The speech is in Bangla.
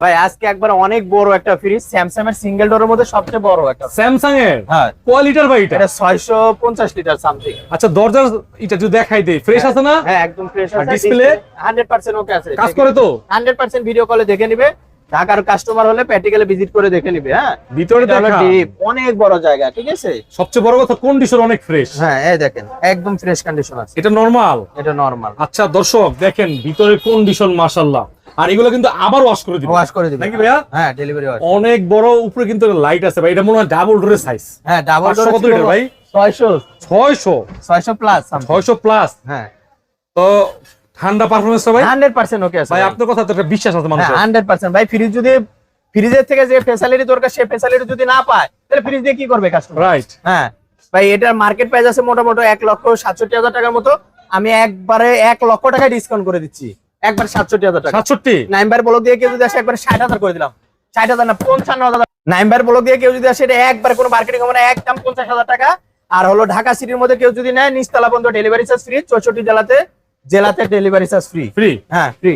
ভাই আজকে একবার অনেক বড় একটা ফ্রিজ স্যামসাং এর সিঙ্গেল ডোরের মধ্যে সবচেয়ে বড় একটা স্যামসাং এর? হ্যাঁ। কয় লিটার ভাই এটা? এটা ছয়শো পঞ্চাশ লিটার সামথিং আচ্ছা দরজার এটা যদি দেখাই দেই ফ্রেশ আছে না? হ্যাঁ একদম ফ্রেশ আছে? হান্ড্রেড পার্সেন্ট ওকে আছে। কাজ করে তো? হান্ড্রেড পার্সেন্ট ভিডিও কলে দেখে নিবে। ঢাকার কাস্টমার হলে প্র্যাকটিক্যালি ভিজিট করে দেখে নিবে হ্যাঁ। ভিতরে দেখা। অনেক বড় জায়গা ঠিক আছে? সবচেয়ে বড় কথা কন্ডিশন অনেক ফ্রেশ হ্যাঁ এই দেখেন একদম ফ্রেশ কন্ডিশন আছে। এটা নরমাল এটা নরমাল আচ্ছা দর্শক দেখেন ভিতরে কন্ডিশন মাশাল্লাহ আর এগুলো কিন্তু আবার ওয়াশ করে দিবে। ওয়াশ করে দিবে। নাকি ভাইয়া? হ্যাঁ ডেলিভারি ওয়াশ অনেক বড় উপরে কিন্তু লাইট আছে ভাই এটা মনে হয় ডাবল ডোরের সাইজ হ্যাঁ ডাবল পাঁচশো কত লিটার ভাই? ছয়শো। ছয়শো? ছয়শো প্লাস ছয়শো প্লাস হ্যাঁ। তো ঠান্ডা পারফরমেন্সটা ভাই? হান্ড্রেড পার্সেন্ট ওকে আছে ভাই আপনার কথা তো একটা বিশ্বাস আছে মানুষের। হান্ড্রেড পার্সেন্ট ভাই ফ্রিজ যদি ফ্রিজের থেকে যে ফেসিলিটি দরকার সেই ফেসিলিটি যদি না পায় তাহলে ফ্রিজ দিয়ে কি করবে কাস্টমার রাইট হ্যাঁ। ভাই এটার মার্কেট প্রাইস আছে মোটামুটি এক লক্ষ সাতষট্টি হাজার টাকার মতো। আমি একবারে এক লক্ষ টাকা ডিসকাউন্ট করে দিচ্ছি। একবার সাতষট্টি হাজার টাকা। সাতষট্টি? নাইম্বার ব্লক দিয়ে কেউ যদি আসে একবার ষাট হাজার করে দিলাম। ষাট হাজার না পঞ্চান্ন হাজার। নাইম্বার ব্লক দিয়ে কেউ যদি আসে এটা একবার কোনো মার্কেটিং হবে না একদম পঞ্চাশ হাজার টাকা। আর হলো ঢাকা সিটির মধ্যে কেউ যদি নেয় নিচতলা বন্ধ ডেলিভারি চার্জ ফ্রি চৌষট্টি জেলাতে জেলাতে ডেলিভারি চার্জ ফ্রি ফ্রি হ্যাঁ ফ্রি